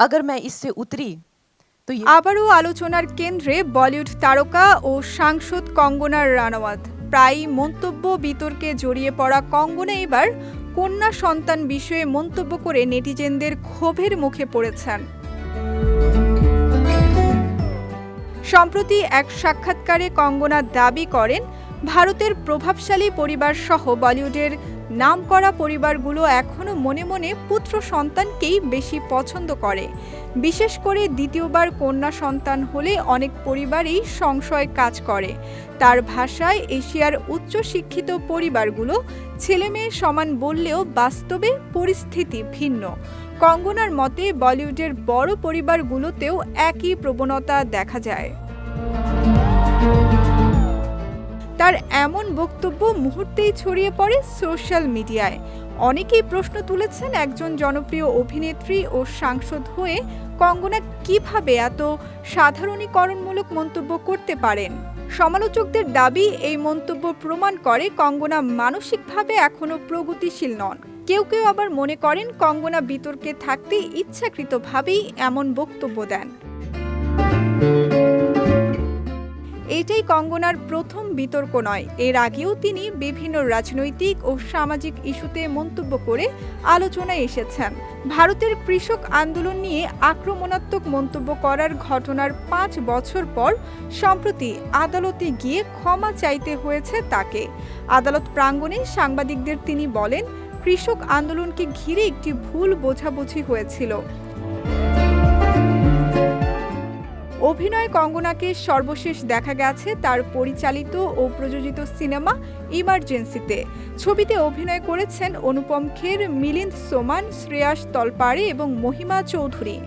अगर मैं इससे उतरी तो ये আবারও আলোচনার কেন্দ্রে বলিউড তারকা ও সাংসদ কঙ্গনা রানাওয়াত প্রায়ই মন্তব্য বিতর্কে জড়িয়ে পড়া কঙ্গনা এবার কন্যা সন্তান বিষয়ে মন্তব্য করে নেটিজেনদের ক্ষোভের মুখে পড়েছেন সম্প্রতি এক সাক্ষাৎকারে কঙ্গনা দাবি করেন ভারতের প্রভাবশালী পরিবার সহ বলিউডের নামকরা পরিবারগুলো এখনও মনে মনে পুত্র সন্তানকেই বেশি পছন্দ করে। বিশেষ করে দ্বিতীয়বার কন্যা সন্তান হলে অনেক পরিবারেই সংশয় কাজ করে। তার ভাষায় এশিয়ার উচ্চশিক্ষিত পরিবারগুলো ছেলে মেয়ে সমান বললেও বাস্তবে পরিস্থিতি ভিন্ন। কঙ্গনার মতে বলিউডের বড় পরিবারগুলোতেও একই প্রবণতা দেখা যায়। তার এমন বক্তব্য মুহূর্তেই ছড়িয়ে পড়ে সোশ্যাল মিডিয়ায়। অনেকেই প্রশ্ন তুলেছেন একজন জনপ্রিয় অভিনেত্রী ও সাংসদ হয়ে কঙ্গনা কীভাবে এত সাধারণীকরণমূলক মন্তব্য করতে পারেন? সমালোচকদের দাবি, এই মন্তব্য প্রমাণ করে কঙ্গনা মানসিকভাবে এখনও প্রগতিশীল নন। কেউ কেউ আবার মনে করেন কঙ্গনা বিতর্কে থাকতে ইচ্ছাকৃতভাবেই এমন বক্তব্য দেন। এটাই কঙ্গনার প্রথম বিতর্ক নয়। এর আগেও তিনি বিভিন্ন রাজনৈতিক ও সামাজিক ইস্যুতে মন্তব্য করে আলোচনায় এসেছেন। ভারতের কৃষক আন্দোলন নিয়ে আক্রমণাত্মক মন্তব্য করার ঘটনার পাঁচ বছর পর সম্প্রতি আদালতে গিয়ে ক্ষমা চাইতে হয়েছে তাকে। আদালত প্রাঙ্গণে সাংবাদিকদের তিনি বলেন, কৃষক আন্দোলনকে ঘিরে একটি ভুল বোঝাবুঝি হয়েছিল। অভিনয় কঙ্গনাকে সর্বশেষ দেখা গেছে তার পরিচালিত ও প্রযোজিত সিনেমা ইমার্জেন্সিতে। ছবিতে অভিনয় করেছেন অনুপম খের, মিলিন্দ সোমান, শ্রেয়াস তলপাড়ে এবং মহিমা চৌধুরী।